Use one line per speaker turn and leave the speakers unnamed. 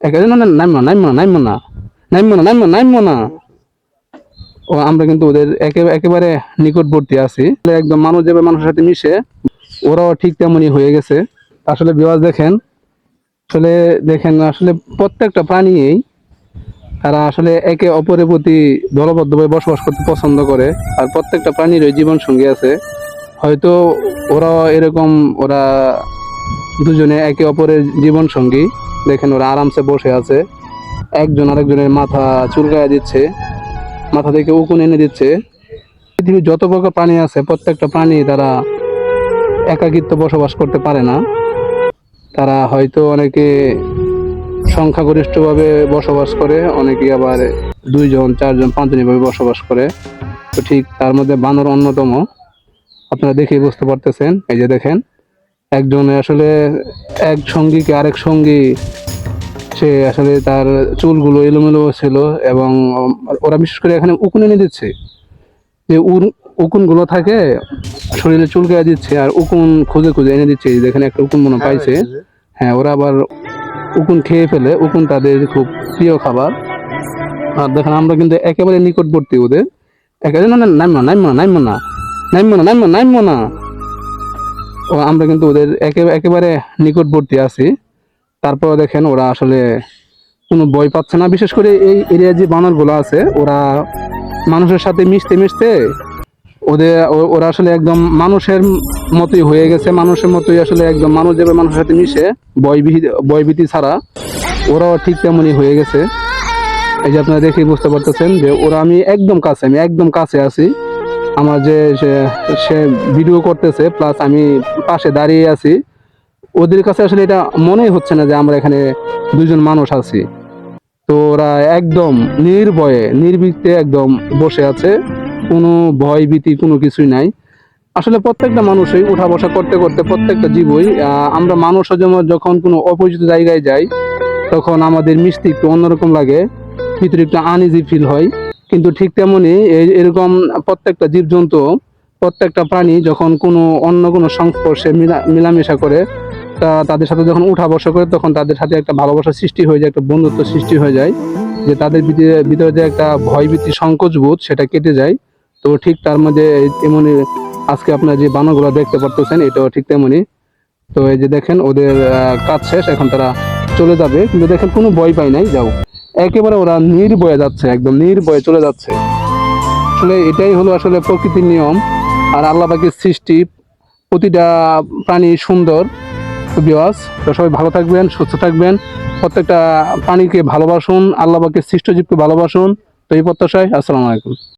একেবারে না নাইমো না নাইমো না নাইমো না নাইমো না, নাইমো নাইমো না। ও, আমরা কিন্তু ওদের একেবারে নিকটবর্তী আছি। একদম মানুষ যেভাবে মানুষের সাথে মিশে, ওরাও ঠিক তেমনই হয়ে গেছে। আসলে বিবাস দেখেন, আসলে দেখেন আসলে প্রত্যেকটা প্রাণীই তারা আসলে একে অপরের প্রতি দলবদ্ধভাবে বসবাস করতে পছন্দ করে, আর প্রত্যেকটা প্রাণীর জীবন সঙ্গী আছে। হয়তো ওরাও এরকম, ওরা দুজনে একে অপরের জীবন সঙ্গী। দেখেন ওরা আরামসে বসে আছে। একজন আরেকজনের মাথা চুলকায়া দিচ্ছে। মাথা থেকে উকুন এনে দিচ্ছে। পৃথিবীর যত প্রকার প্রাণী আছে, প্রত্যেকটা প্রাণী তারা একাকিত্ব বসবাস করতে পারে না। তারা হয়তো অনেকে সংখ্যাগরিষ্ঠভাবে বসবাস করে, অনেকে আবার দুইজন, চারজন পাঁচজন এভাবে বসবাস করে। তো ঠিক তার মধ্যে বানর অন্যতম। আপনারা দেখেই বুঝতে পারতেছেন। এই যে দেখেন একজন আসলে এক সঙ্গীকে আরেক সঙ্গী সে আসলে তার চুলগুলো এলোমেলো ছিল এবং ওরা বিশেষ করে এখানে উকুন এনে দিচ্ছে। যে উন উকুনগুলো থাকে শরীরে চুলকে দিচ্ছে আর উকুন খুঁজে খুঁজে এনে দিচ্ছে। দেখেন একটা উকুন মনে পাইছে। হ্যাঁ ওরা আবার উকুন খেয়ে ফেলে। উকুন তাদের খুব প্রিয় খাবার। আর দেখেন আমরা কিন্তু একেবারে নিকটবর্তী ওদের। একেবারে না নাইমো না নাইমো না নাইমো না নাইমো না। নাইমো নাইমো না। আমরা কিন্তু ওদের একে- একেবারে নিকটবর্তী আছি। তারপরে দেখেন ওরা আসলে কোনো ভয় পাচ্ছে না। বিশেষ করে এই এরিয়া যে বানরগুলো আছে, ওরা মানুষের সাথে মিশতে মিশতে ওদের ওরা আসলে একদম মানুষের মতোই হয়ে গেছে। মানুষের মতোই আসলে একদম মানুষ যেভাবে মানুষের সাথে মিশে, ভয়ভীতি ভয়ভীতি ছাড়া ওরাও ঠিক তেমনই হয়ে গেছে। এই যে আপনারা দেখেই বুঝতে পারতেছেন যে ওরা আমি একদম কাছে, আমি একদম কাছে আছি। আমার যে, সে- ভিডিও করতেছে প্লাস আমি পাশে দাঁড়িয়ে আছি, ওদের কাছে আসলে এটা মনেই হচ্ছে না যে আমরা এখানে দুজন মানুষ আছি। তো ওরা একদম নির্ভয়ে নির্ভীকতে একদম বসে আছে, কোনো ভয় ভীতি কোনো কিছুই নাই। আসলে প্রত্যেকটা মানুষই উঠা বসা করতে করতে প্রত্যেকটা জীবই আমরা যেমন যখন কোনো অপরিচিত জায়গায় যাই, তখন আমাদের মিষ্টি একটু অন্যরকম লাগে, ভিতরে একটু আনইজি ফিল হয়। কিন্তু ঠিক তেমনই এই এরকম প্রত্যেকটা জীবজন্তু, প্রত্যেকটা প্রাণী যখন কোনো অন্য কোনো সংস্পর্শে মিলা, মিলামেশা করে, তা তাদের সাথে যখন উঠা বসা করে, তখন তাদের সাথে একটা ভালোবাসা সৃষ্টি হয়ে যায়, একটা বন্ধুত্ব সৃষ্টি হয়ে যায়। যে তাদের ভিতরে যে একটা ভয়ভীতি সংকোচ বোধ সেটা কেটে যায়। তো ঠিক তার মধ্যে এমনই আজকে আপনারা যে বানরগুলো দেখতে পারতেছেন, এটাও ঠিক তেমনই তো এই যে দেখেন, ওদের কাজ শেষ, এখন তারা চলে যাবে। কিন্তু দেখেন কোনো ভয় পাই নাই, যাও। একেবারে ওরা নির্ভয়ে যাচ্ছে, একদম নির্ভয়ে চলে যাচ্ছে। আসলে এটাই হলো আসলে প্রকৃতির নিয়ম, আর আল্লাহ পাকের সৃষ্টি প্রতিটা প্রাণী সুন্দর। বিওয়াস তো সবাই ভালো থাকবেন, সুস্থ থাকবেন, প্রত্যেকটা প্রাণীকে ভালোবাসুন, আল্লাহ সৃষ্টজীবকে সৃষ্ট জীবকে ভালোবাসুন। তো এই প্রত্যাশায়, আসসালামু আলাইকুম।